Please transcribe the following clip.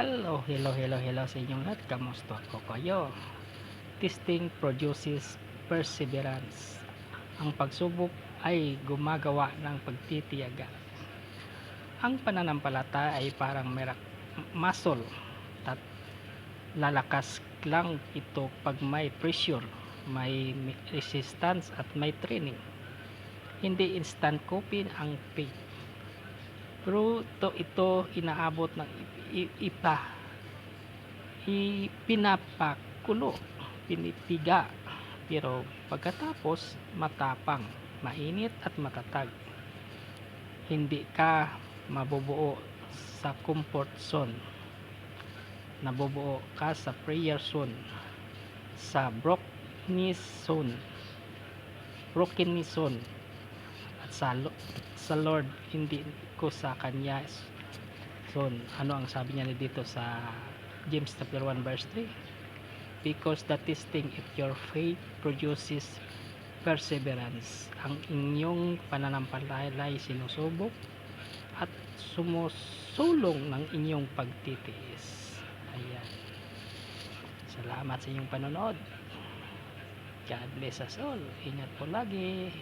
Hello, hello, hello, hello sa inyong lahat. Kamusta ko kayo? Testing produces perseverance. Ang pagsubok ay gumagawa ng pagtitiyaga. Ang pananampalataya ay parang merak muscle at lalakas lang ito pag may pressure, may resistance at may training. Hindi instant copy ang faith. Pero ito, ito inaabot ng ipa. Ipinapakulo pinitiga. Pero pagkatapos matapang mainit at matatag. Hindi ka mabubuo sa comfort zone. Nabubuo ka sa prayer zone sa brokenness zone. Brokenness zone sa, sa Lord hindi ko sa kanya So, ano ang sabi niya dito sa James chapter 1 verse 3? Because the testing of your faith produces perseverance. Ang inyong pananampalataya ay sinusubok at sumusulong ng inyong pagtitiis. Ayan. Salamat sa inyong panonood. God bless us all. Ingat po lagi.